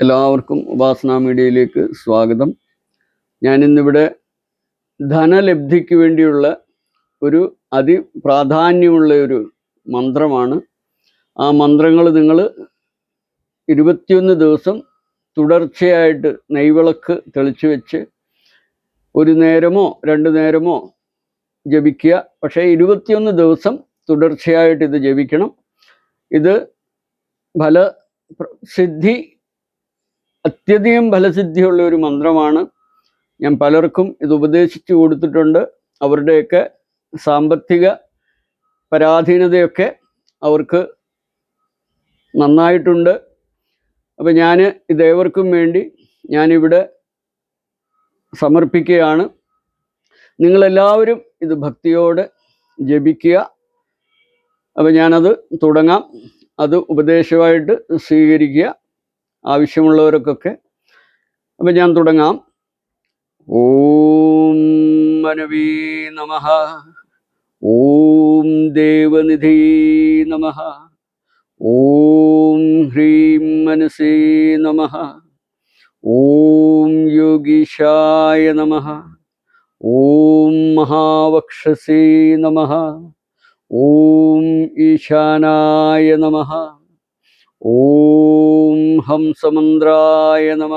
എല്ലാവർക്കും ഉപാസന മീഡിയയിലേക്ക് സ്വാഗതം. ഞാനിന്നിവിടെ ധനലബ്ധിക്ക് വേണ്ടിയുള്ള ഒരു അതിപ്രാധാന്യമുള്ള ഒരു മന്ത്രമാണ്. ആ മന്ത്രങ്ങൾ നിങ്ങൾ ഇരുപത്തിയൊന്ന് ദിവസം തുടർച്ചയായിട്ട് നെയ്വിളക്ക് തെളിച്ച് വെച്ച് ഒരു നേരമോ രണ്ട് നേരമോ ജപിക്കുക. പക്ഷേ ഇരുപത്തിയൊന്ന് ദിവസം തുടർച്ചയായിട്ട് ഇത് ജപിക്കണം. ഇത് ഫല സിദ്ധി അത്യധികം ഫലസിദ്ധിയുള്ള ഒരു മന്ത്രമാണ്. ഞാൻ പലർക്കും ഇത് ഉപദേശിച്ചു കൊടുത്തിട്ടുണ്ട്. അവരുടെയൊക്കെ സാമ്പത്തിക പരാധീനതയൊക്കെ അവർക്ക് നന്നായിട്ടുണ്ട്. അപ്പോൾ ഞാൻ ഇതേവർക്കും വേണ്ടി ഞാനിവിടെ സമർപ്പിക്കുകയാണ്. നിങ്ങളെല്ലാവരും ഇത് ഭക്തിയോടെ ജപിക്കുക. അപ്പം ഞാനത് തുടങ്ങാം. അത് ഉപദേശമായിട്ട് സ്വീകരിക്കുക. ആവശ്യമുള്ളവർക്കൊക്കെ. അപ്പം ഞാൻ തുടങ്ങാം. ഓം മനവീ നമ. ഓം ദേവനിധി നമ. ഓം ഹ്രീം മനസേ നമ. ഓം യോഗീശായ നമ. ഓം മഹാവക്ഷസേ നമ. ഓം ഈശാനായ നമ. ഓം ഹംസമന്ത്രായ നമ.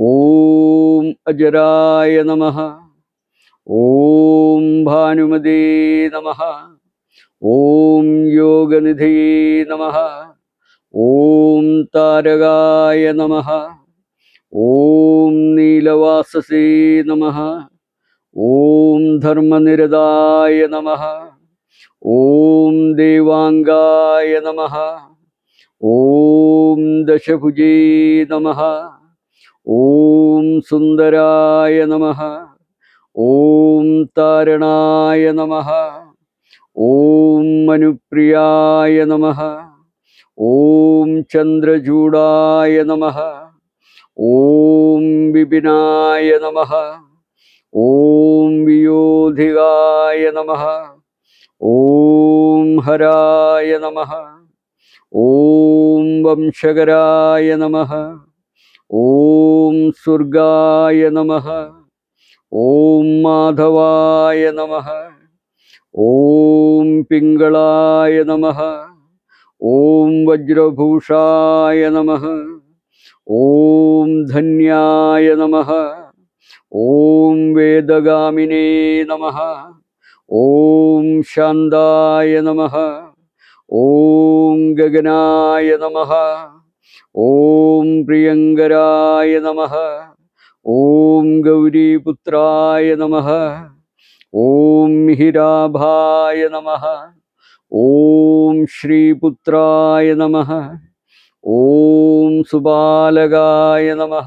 ഓം അജരായ നമ. ഓം ഭാനുമതേ നമ. ഓം യോഗനിധി നമ. ഓം താരകായ നമ. ഓം നീലവാസസേ നമ. ഓം ധർമ്മനിരതായ നമ. ഓം ദേവാംഗായ നമ. ഓം ദശഭുജേ നമ. ഓം സുന്ദരായ നമ. ഓം താരണായ നമ. ഓം മനുപ്രിയായ നമ. ഓം ചന്ദ്രചൂടായ നമ. ഓം വിപിനായ നമ. ഓം വിയോധികായ നമ. ഓം ഹരായ നമ. ഓം വംശകരായ നമ. ഓം സ്വർഗായ നമ. ഓം മാധവായ നമ. ഓം പിങ്കളായ നമ. ഓം വജ്രഭൂഷായ നമ. ഓം ധന്യായ നമ. ഓം വേദഗാമിനേ നമ. ഓം ശാന്തായ നമ. ഓം ഗഗനായ നമ. ഓം പ്രിയങ്കരായ നമ. ഓം ഗൗരീപുത്രായ നമ. ഓം മിഹിരാഭായ നമ. ഓം ശ്രീപുത്രായ നമ. ഓം സുബാലകായ നമ.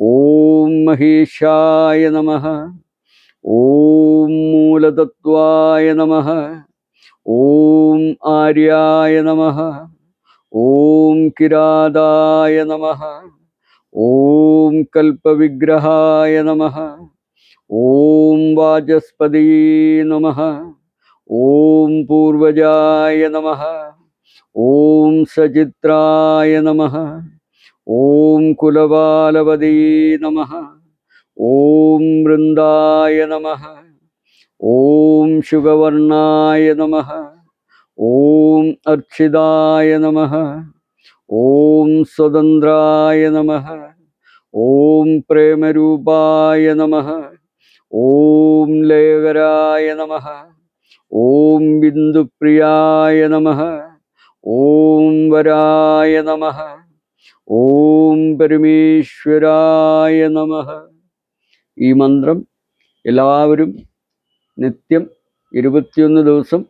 ഓം മഹേശായ നമ. ഓം മൂലതത്വായ നമ. ഓം ആര്യായ നമ. ഓം കിരാതായ നമ. ഓം കൽപ്പവിഗ്രഹായ നമ. ഓം വാചസ്പതി നമ. ഓം പൂർവജായ നമ. ഓം സചിത്രായ നമ. ഓം കുലപാലവതീ നമ. ഓം വൃന്ദായ നമ. ഓം ശുഗവർണായ നമ. ഓം അർച്ചിതായ നമ. ഓം സ്വതന്ത്രായ നമ. ഓം പ്രേമരൂപായ നമ. ഓം ലയകരായ നമ. ഓം ബിന്ദുപ്രിയായ നമ. ഓം വരായ നമ. ഓം പരമേശ്വരായ നമ. ഈ മന്ത്രം എല്ലാവരും നിത്യം ഇരുപത്തിയൊന്ന് ദിവസം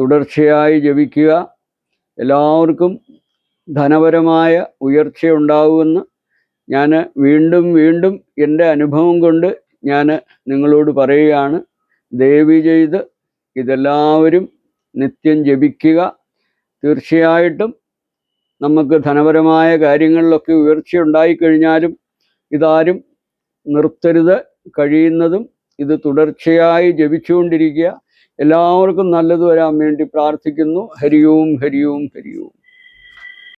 തുടർച്ചയായി ജപിക്കുക. എല്ലാവർക്കും ധനപരമായ ഉയർച്ചയുണ്ടാവുമെന്ന് ഞാൻ വീണ്ടും വീണ്ടും എന്റെ അനുഭവം കൊണ്ട് ഞാൻ നിങ്ങളോട് പറയുകയാണ്. ദയവ് ചെയ്ത് ഇതെല്ലാവരും നിത്യം ജപിക്കുക. തീർച്ചയായിട്ടും നമുക്ക് ധനപരമായ കാര്യങ്ങളിലൊക്കെ ഉയർച്ച ഉണ്ടായിക്കഴിഞ്ഞാലും ഇതാരും നിർത്തരുത്. കഴിയുന്നതും ഇത് തുടർച്ചയായി ജപിച്ചുകൊണ്ടിരിക്കുക. എല്ലാവർക്കും നല്ലത് വരാൻ വേണ്ടി പ്രാർത്ഥിക്കുന്നു. ഹരിയോം ഹരിയോം ഹരിയോം.